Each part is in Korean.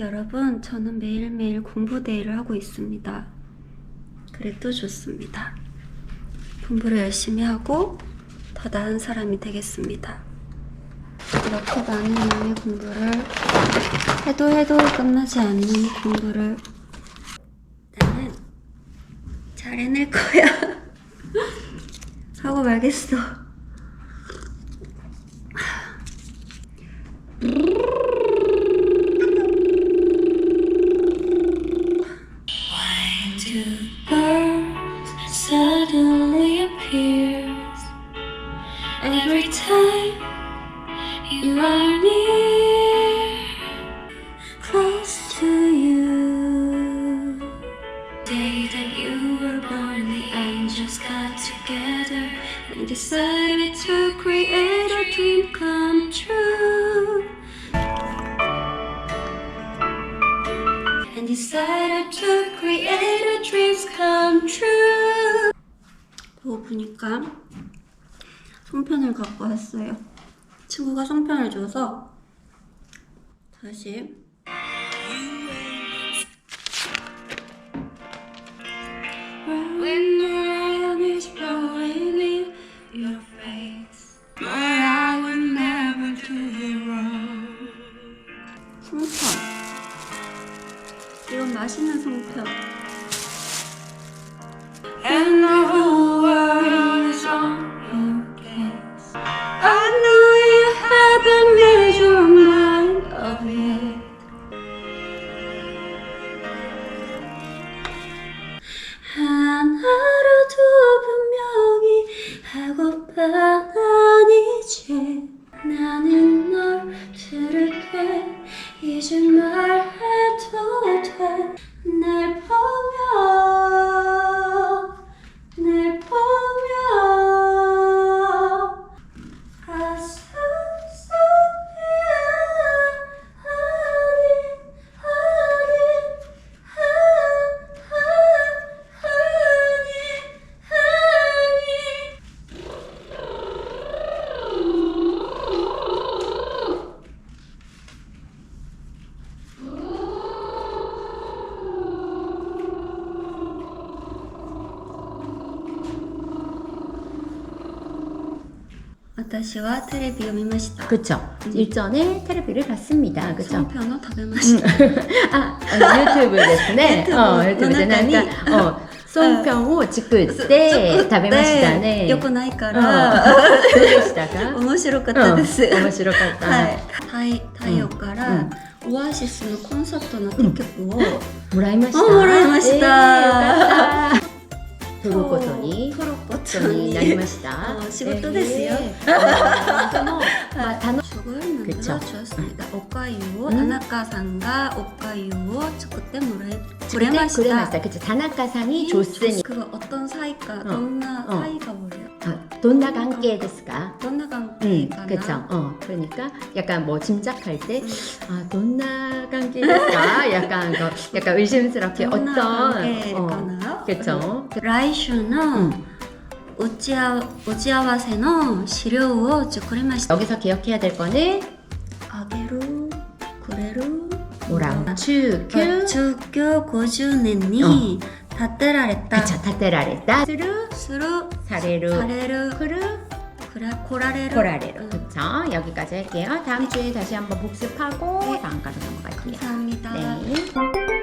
여러분, 저는 매일매일 공부 데이를 하고 있습니다. 그래도 좋습니다. 공부를 열심히 하고 더 나은 사람이 되겠습니다. 이렇게 많은 양의 공부를 해도 해도 끝나지 않는 공부를 나는 잘 해낼 거야. 하고 말겠어. two birds suddenly appear. 배고프니까 송편을 갖고 왔어요. 친구가 송편을 줘서 다시 날 私は テレビを見ました 그쵸. 일전에 테레비를 봤습니다. 그쵸. ソンピョンの食べました 아, 아, 유튜브 ですね. 어, 유튜브 でなんか、어, 송평を作って食べましたね。よくないかうんら、どうでしたか面白かったです、うん面白かった。はい、タイ太陽から、うんオアシスのコンサートのティケットを、もらいました。あもらいました 그렇죠. トルコトにトルコトにになりました 예. 어, 仕事ですよ 예, 예. 어, 어 근데 뭐, 막 단어 적을 그쵸. 만들어 주었습니다. 오카유오 음. 다나카さん가 오카유오 적때 물에 물에 그래 마시다. 맞다. 그쵸. 다나카상이 좋으니 그거 어떤 사이가 어떤 어. 사이가 뭐예요? 아, 돈나 관계ですか? 어떤 음, 관계가 그쵸. 어, 그러니까 약간 뭐 짐작할 때, 음. 아, 돈나 관계ですか? 약간, 그, 약간 의심스럽게 어떤, 어떤 어, かな 그쵸. 来週の打ちあ打ち合わせの資料を作りました。 여기서 기억해야 될 거는, あげる、くれる、 뭐랑, 추큐, 中京50年に建てられた、 그쵸, 다테라레다, 스루, する、 사레루, される、 크루, くら来られる、 코라레루. うん 그쵸. 여기까지 할게요. 다음 주에 다시 한번 복습하고, 다음 과로 넘어갈게요. 감사합니다. 네.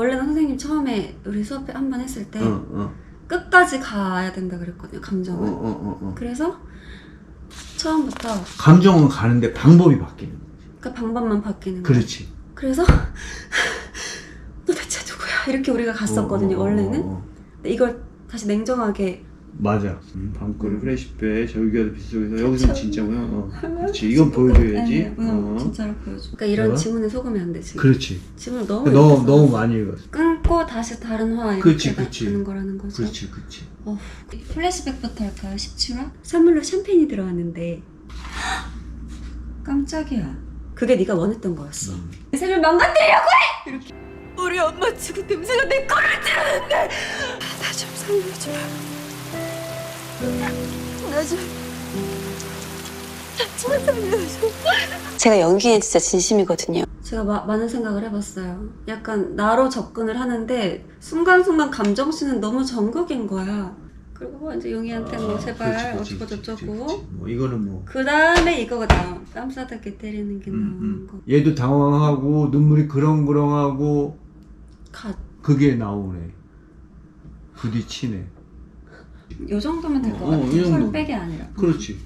원래는 선생님 처음에 우리 수업에 한 번 했을 때 어, 어, 끝까지 가야 된다 그랬거든요, 어, 감정은. 어, 어, 어. 그래서 처음부터 감정은 가는데 방법이 바뀌는 거지. 그 방법만 바뀌는 거예요. 그렇지. 그래서 너 대체 누구야? 이렇게 우리가 갔었거든요, 어, 어, 어, 원래는. 어. 근데 이걸 다시 냉정하게 맞아. 음, 방구를 프레시페 저기가 빗속에서 여기서. 진짜고요. 어. 그렇지. 이건 보여줘야지. 네, 응, 어. 진짜로 보여줘. 그러니까 이런 뭐야? 지문에 속으면 안 되지. 그렇지. 지문을 너무 너무 읽어서 너무 많이 읽었어. 끊고 다시 다른 화 이렇게 그치, 가- 그치. 가는 거라는 거죠. 그렇지, 그렇지. 어, 플래시백부터 할까요? 17화? 선물로 샴페인이 들어왔는데 깜짝이야. 그게 네가 원했던 거였어. 음. 내 삶을 망가뜨리려고 해! 이렇게 우리 엄마 죽은 냄새가 내 거를 찌르는데 나 좀 살려줘. 나 좀. 제가 연기에 진짜 진심이거든요. 제가 마- 많은 생각을 해봤어요. 약간 나로 접근을 하는데 순간순간 감정씨는 너무 전극인 거야. 그리고 뭐 이제 용이한테 뭐 제발 어쩌고 저쩌고. 뭐 이거는 뭐 그 다음에 이거가 나와. 땀 싸다게 때리는 게 나오는 음, 거. 얘도 당황하고 눈물이 그렁그렁하고 가, 그게 나오네. 부딪히네. 요 정도면 될 것 어, 같아. 이 정도. 살 빼기 아니라. 그렇지.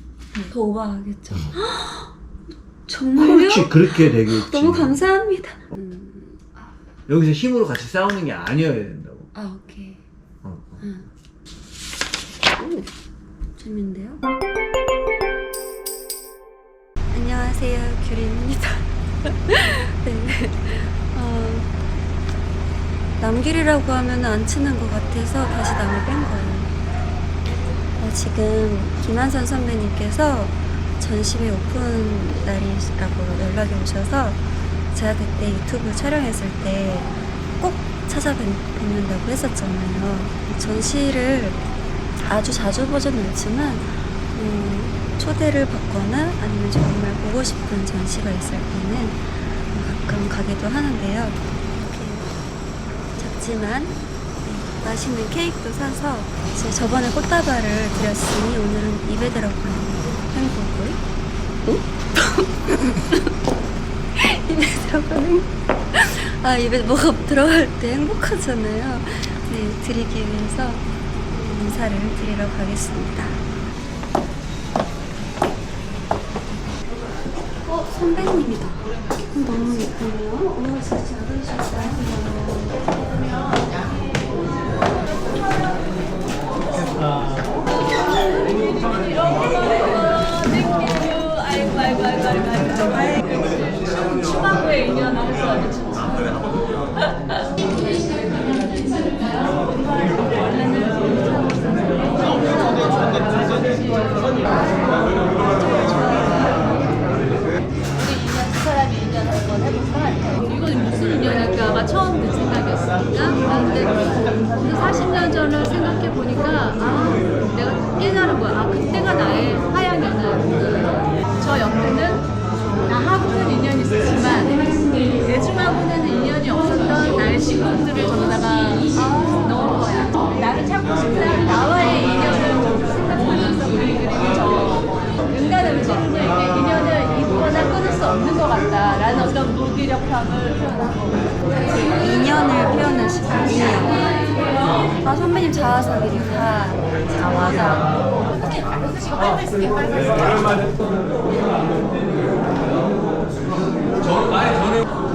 더 오버하겠죠. 정말요? 그렇지. 그렇게 되겠지. 너무 감사합니다. 음, 여기서 힘으로 같이 싸우는 게 아니어야 된다고. 아 오케이. 어. 응. 오, 재밌는데요? 안녕하세요, 규린입니다. 네. 어, 남길이라고 하면 안 친한 것 같아서 다시 남을 뺀 거예요. 어, 지금 김한선 선배님께서 전시회 오픈 날이라고 연락이 오셔서 제가 그때 유튜브 촬영했을 때 꼭 찾아뵙는다고 했었잖아요. 전시를 아주 자주 보진 않지만 음, 초대를 받거나 아니면 정말 보고 싶은 전시가 있을 때는 가끔 가기도 하는데요. 작지만 네, 맛있는 케이크도 사서 제가 저번에 꽃다발을 드렸으니 오늘은 입에 들어가는 행복을 응? 입에 들어가는 아 입에 뭐가 들어갈 때 행복하잖아요. 네 드리기 위해서 인사를 드리러 가겠습니다. 어 선배님이다. 너무 예쁘네요. 오늘 진짜 잘 오셨어요. 이건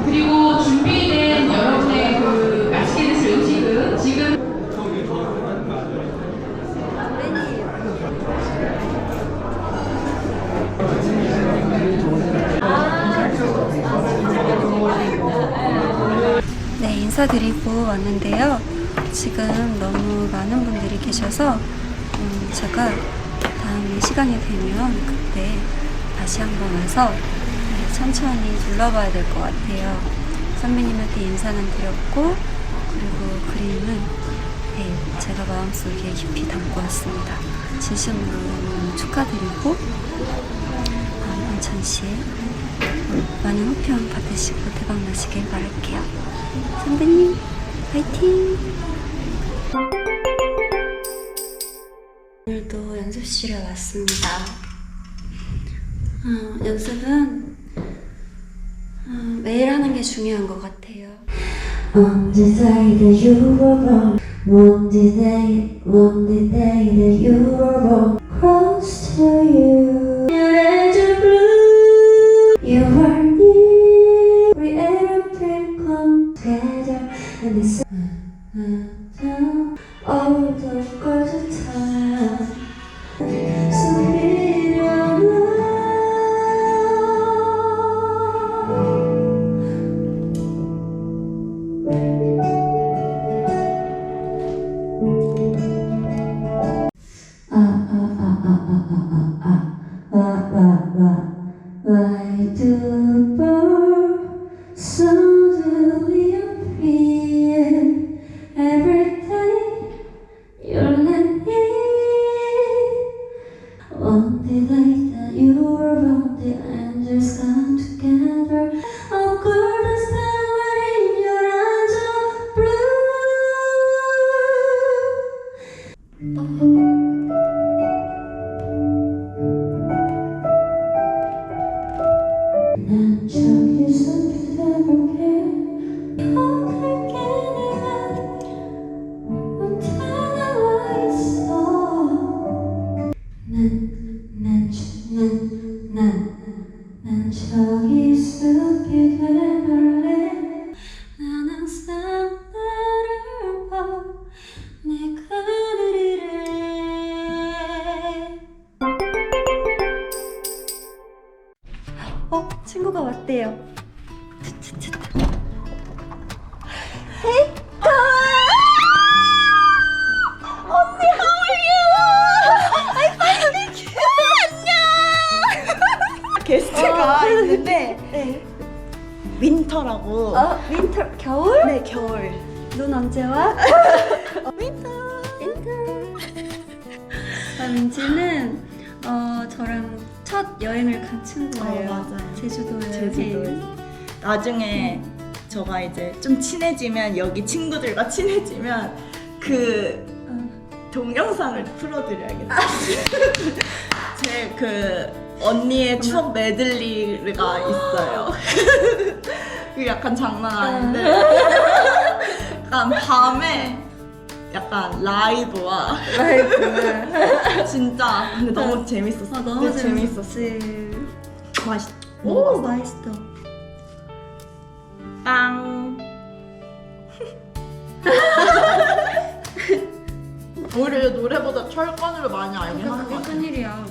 그리고 준비된 여러분의 그 맛있게 드실 음식은 지금 네, 인사드리고 왔는데요. 지금 너무 많은 분들이 계셔서 음, 제가 다음에 시간이 되면 그때 다시 한번 와서 네, 천천히 둘러봐야 될 것 같아요. 선배님한테 인사는 드렸고 그리고 그림은 네, 제가 마음속에 깊이 담고 왔습니다. 진심으로 축하드리고 아, 이번 전시에 많은 호평 받으시고 대박 나시길 바랄게요. 선배님, 파이팅! 오늘도 연습실에 왔습니다. 어, 연습은 어, 매일 하는 게 중요한 것 같아요. Day that you were day, on the day that you were born, close to you, 哦。 윈터라고. 어, 윈터 겨울? 네 겨울. 눈 언제 와? 윈터. 윈터. 아, 민지는 어 저랑 첫 여행을 간 친구예요. 어, 맞아요. 제주도 여행. 제주도에. 나중에 저가 이제 좀 친해지면 여기 친구들과 친해지면 그 어, 동영상을 풀어드려야겠다. 제그 언니의 추억 메들리가 있어요. 그 약간 장난 아닌데 약간 밤에 약간 라이브와 라이브나. 진짜 근데 너무 재밌었어. 아 너무 근데 재밌었지. 맛있. 오 맛있어. 빵. 오히려 노래보다 철권으로 많이 알긴 하는 것 그게 같아. 큰일이야.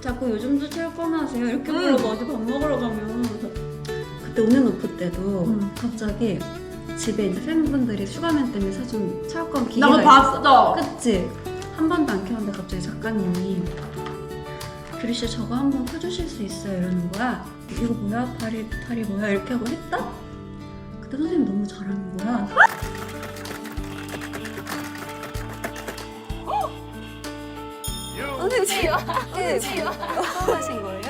자꾸 요즘도 철권하세요. 이렇게 불러서 어디 밥 먹으러 가면. 그때 오는 오프 때도 음. 갑자기 집에 이제 팬분들이 슈가맨 때문에 사준 철권 나 기계가 있었어. 봤어. 그치? 한 번도 안 켰는데 갑자기 작가님이 규리씨 저거 한 번 켜주실 수 있어요? 이러는 거야. 이거 뭐야? 발이, 발이 뭐야? 이렇게 하고 했다? 그때 선생님 너무 잘하는 거야. 선생님 지금 네, 처음 하신 거예요?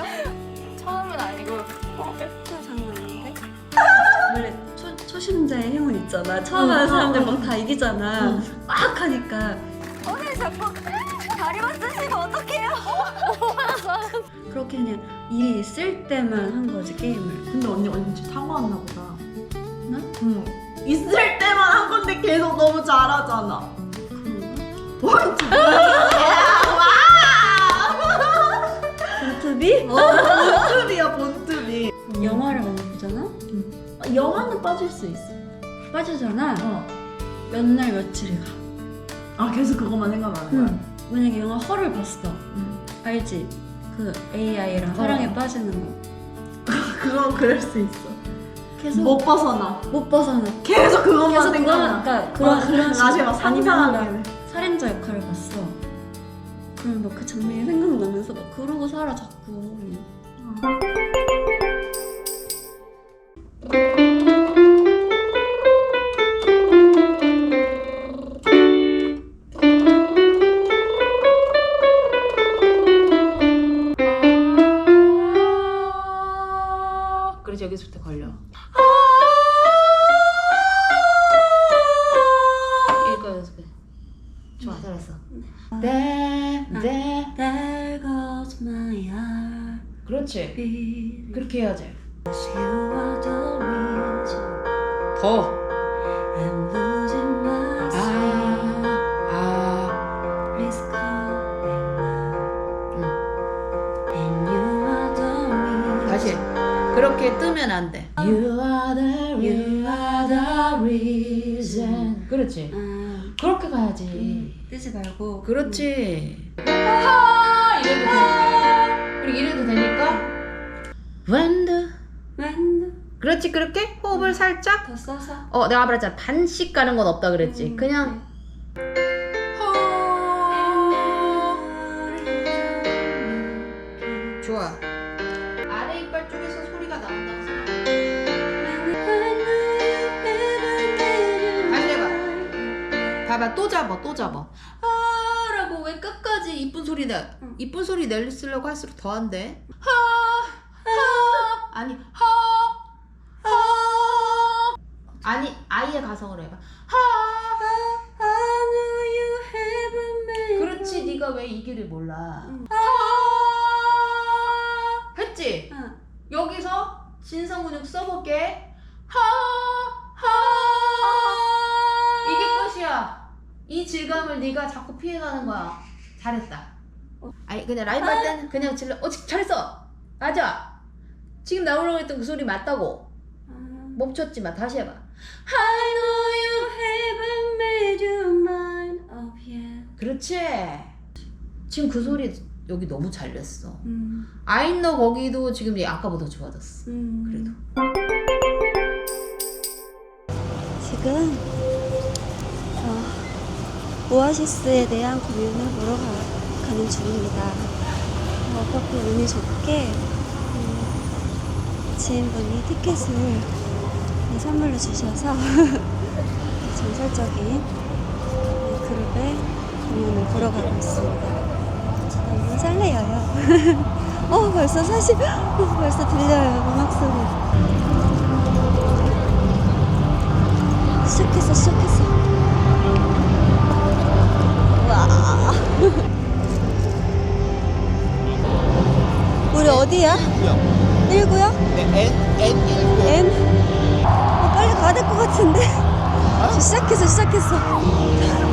초, 초심자의 행운 있잖아. 처음 하는 사람들 막 다 이기잖아. 막 하니까. 오늘 자꾸 다리만 쓰시면 어떡해요? 그렇게 그냥 일이 있을 때만 한 거지, 게임을. 근데 언니 언제 타고 왔나 보다. 나? 응. 있을 때만 한 건데 계속 너무 잘하잖아. 그런가? 와! 본투비? 본투비야 본투비. 영화를? 영화는 빠질 수 있어. 빠지잖아? 어. 몇 날 며칠이 가. 아 계속 그것만 생각나는 거야. 응. 만약에 영화 헐을 봤어. 응. 알지? 그 AI랑 사랑에 빠지는 거. 그건 그럴 수 있어. 계속 못 벗어나. 못 벗어나. 계속 그것만 계속 생각나. 그러니까 그런 어, 그런 나중에 식으로 막 상상하게 막 살인자 역할을 봤어. 그럼 막 그 장면이 생각나면서 막 그러고 살아 자꾸. 그 그렇지. 그렇게 해야지. 더. 아. 다시. 그렇게 뜨면 안 돼. You are the You are the reason. 그렇지. 아, 그렇게 가야지. 뜨지 말고. 그렇지. 살짝 더 써서. 어 내가 말했잖아. 반씩 가는 건 없다 그랬지. 음, 그냥 좋아. 아래 이빨 쪽에서 소리가 나온다고 생각해 다시 해봐. 봐봐 또 잡아 또 잡아 아 라고 왜 끝까지 이쁜 소리 내 응. 이쁜 소리 내려고 할수록 더 한대 하하. 아니 하하 아이의 가성으로 해봐 하 그렇지 네가 왜 이 길을 몰라? 응. 하 했지? 여기서 진성근육 써볼게. 이게 끝이야. 이 질감을 네가 자꾸 피해가는 거야. 잘했다. 아니 그냥 라이브 할 때는 그냥 질러. 어 지- 잘했어. 맞아. 지금 나오려고 했던 그 소리 맞다고. 멈췄지만 다시 해봐 I know you haven't made your mind up yet. 그렇지 지금 그 소리 여기 너무 잘 냈어. 음, 아인너 거기도 지금 얘 아까보다 좋아졌어. 음. 그래도. 지금 어, 오아시스에 대한 공연을 보러 가, 가는 중입니다. 어, 그렇게 운이 좋게 음, 지인분이 티켓을 네, 선물로 주셔서 전설적인 네, 그룹의 공연을 보러 가고 있습니다. 너무 설레요. 어 벌써 사실 어, 벌써 들려요 음악 소리. 시작했어 시작했어 와 우리 어디야? 1구요? 네, N N 1 M? 어, 빨리 가 야될것 같은데? 시작했어 시작했어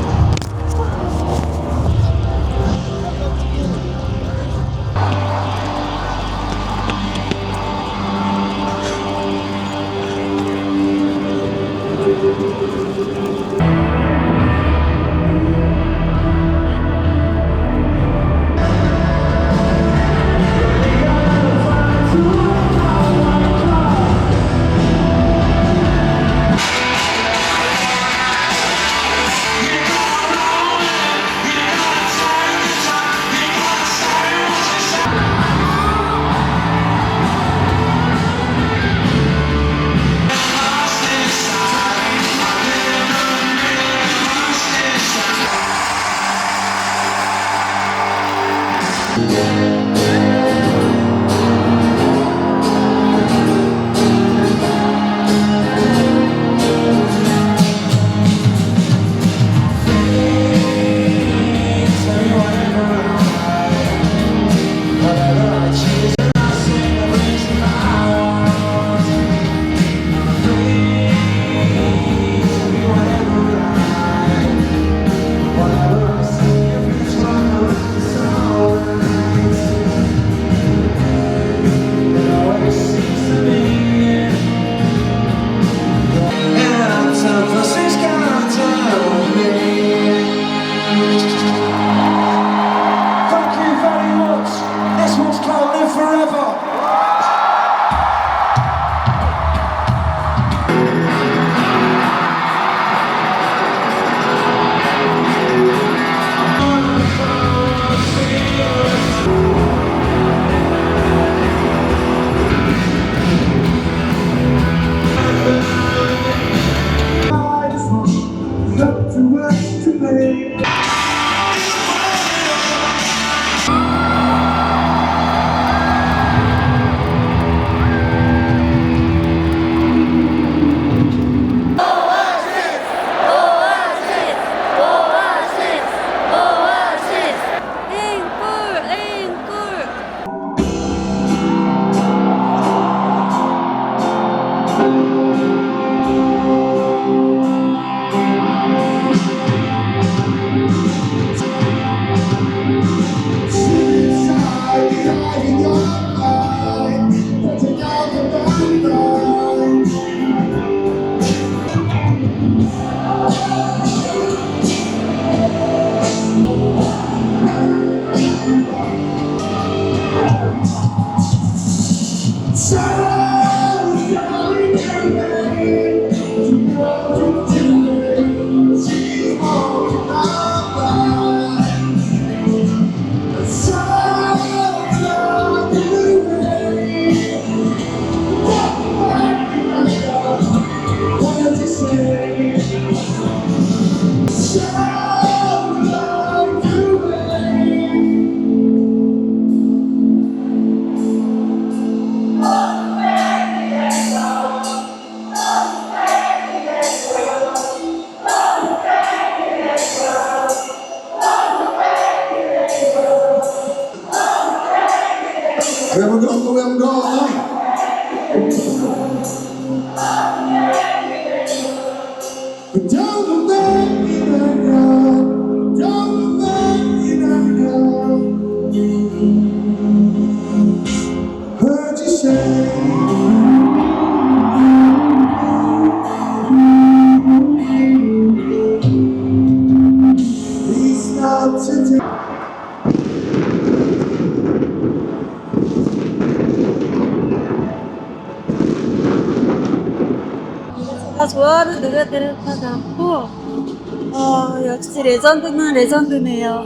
역시 레전드는 레전드네요.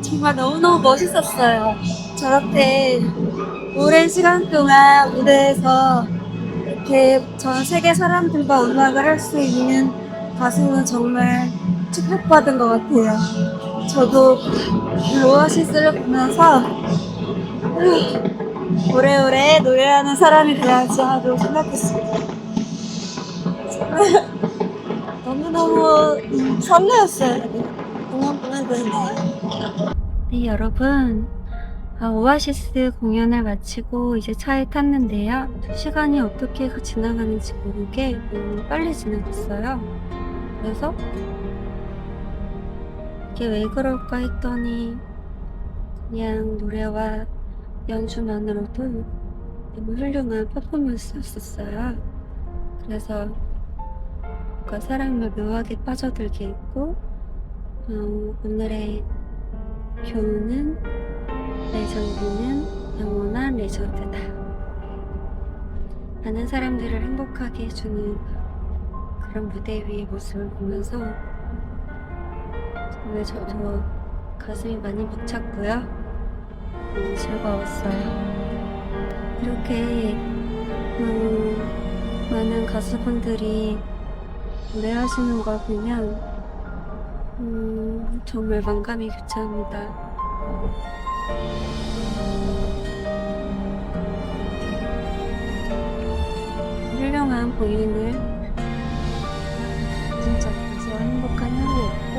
정말 너무너무 멋있었어요. 저렇게 오랜 시간 동안 무대에서 이렇게 전 세계 사람들과 음악을 할 수 있는 가수는 정말 축복받은 것 같아요. 저도 이 오아시스를 보면서 음, 오래오래 노래하는 사람이 돼야지 하고 생각했습니다. 음, 설레었어요. 공연 보는 도중에. 네, 여러분. 아, 오아시스 공연을 마치고 이제 차에 탔는데요. 두 시간이 어떻게 지나가는지 모르게 너무 빨리 지나갔어요. 그래서 이게 왜 그럴까 했더니 그냥 노래와 연주만으로도 너무 훌륭한 퍼포먼스였었어요. 그래서 뭔가 사랑을 묘하게 빠져들게 했고 어, 오늘의 교훈은 레전드는 영원한 레전드다. 많은 사람들을 행복하게 해주는 그런 무대 위의 모습을 보면서 정말 저도 가슴이 많이 벅찼고요. 음, 즐거웠어요. 이렇게 음, 많은 가수분들이 노래하시는 걸 보면 음, 정말 만감이 교차합니다. 훌륭한 본인을 진짜 가서 행복한 하루였고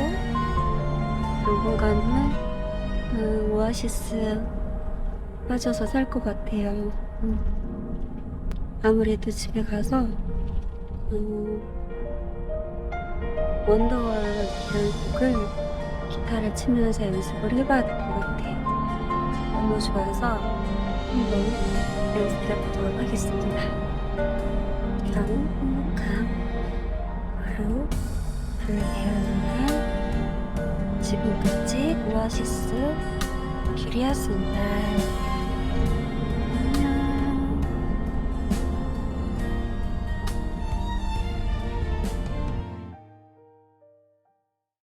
당분간은 음, 오아시스 빠져서 살 것 같아요. 음. 아무래도 집에 가서 음, 원더월이라는 곡을 기타를 치면서 연습을 해봐야 될 것 같아요. 너무 좋아서 한번 연습해 보도록 하겠습니다. 그럼 행복한 하루 되세요. 지금까지 오아시스 큐리였습니다.